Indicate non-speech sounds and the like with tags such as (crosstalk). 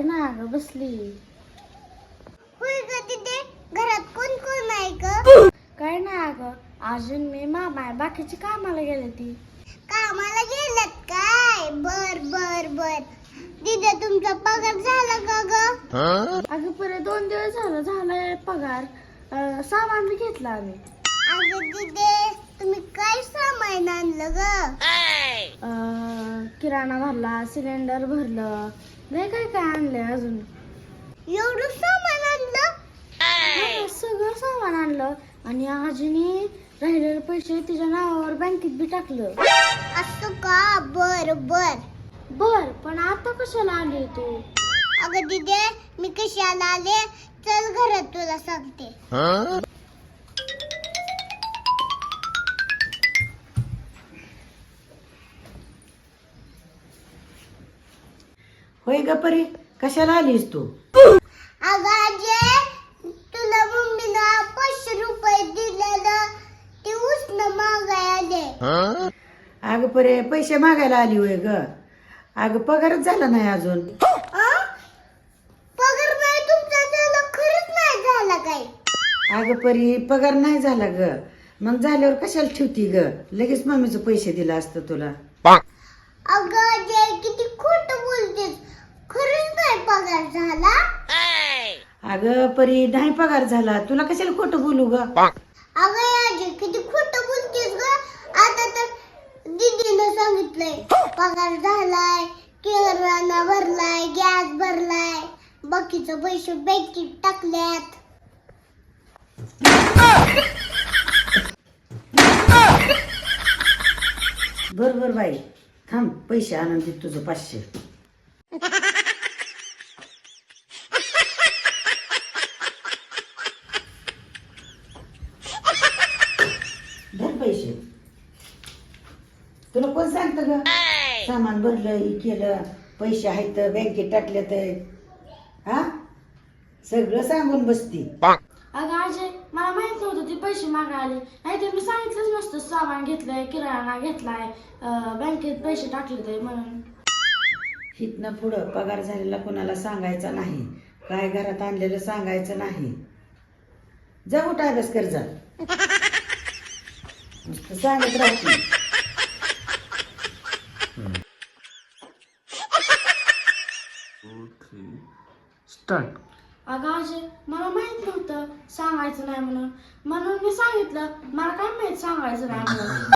काय ना ग बसली. घरात कोण कोण आहे ग? काय ना अगं अजून मी मामा आहे बाकीची कामाला गेले ती कामाला गेलात काय? बर बर बर. दिदे तुमचा पगार झाला का ग? अगं परत दोन दिवस झालं झालाय पगार. सामान मी घेतला आम्ही. अगं दिदे तुम्ही काय सामान आणलं ग? किराणा भरला सिलेंडर भरलं नाही काय काय आणलंय अजून? एवढं सामान आणलं? सगळं सामान आणलं आणि आजीने राहिलेले पैसे तिच्या नावावर बँकेत बी टाकलं. असं का? बर बर. बर पण आता कशाला आली तू? अगं दिदे मी कशाला आले? चल घरात तुला सांगते. होय ग परी? कशाला आलीस तू? अगं तुला मम्मीनं पाचशे रुपये दिलेलं ते मागाय आले अगं परे पैसे मागायला आली होय ग. अगं पगारच झाला नाही अजून? पगार नाही तुमचा झाला खरंच नाही झाला काय? अगं परी पगार नाही झाला ग. मग झाल्यावर कशाला ठेवती ग? लगेच मम्मीचं पैसे दिलं असतं तुला. अगं जे किती खोट बोलतेस. खरंच नाही पगार झाला. अगं परी नाही पगार झाला. तुला कशाला खोटं बोलू ग? अगं आजी किती खोट बोलतेस ग? आता तर दीदीनं सांगितलंय पगार झालाय किराणा भरलाय गॅस भरलाय बाकीचं पैसे बँकेत टाकल्यात. बर बर बाई. थांब पैसे आणून दे तुझं पाचशे. (laughs) पैसे. तुला कोण सांगत ग? सामान भरलं हे केलं पैसे आहेत बँकेत टाकले तर. हा? सगळं सांगून बसती. अगं अजय मला माहीत नव्हतं ती पैसे मागायला आली. नाही तर मी सांगितलंच नसतं सामान घेतलंय किराणा घेतलाय अं, बँकेत पैसे टाकले ते म्हणून. हिथनं पुढं पगार झालेला कोणाला सांगायचा नाही. काय घरात आणलेलं सांगायचं नाही. जा उठा अभ्यास कर जा. (laughs) नुसतं सांगत राहते. स्टार्ट. अगं अजय मला माहीत नव्हतं सांगायचं नाही म्हणून. म्हणून मी सांगितलं मला काय माहीत सांगायचं नाही म्हणून.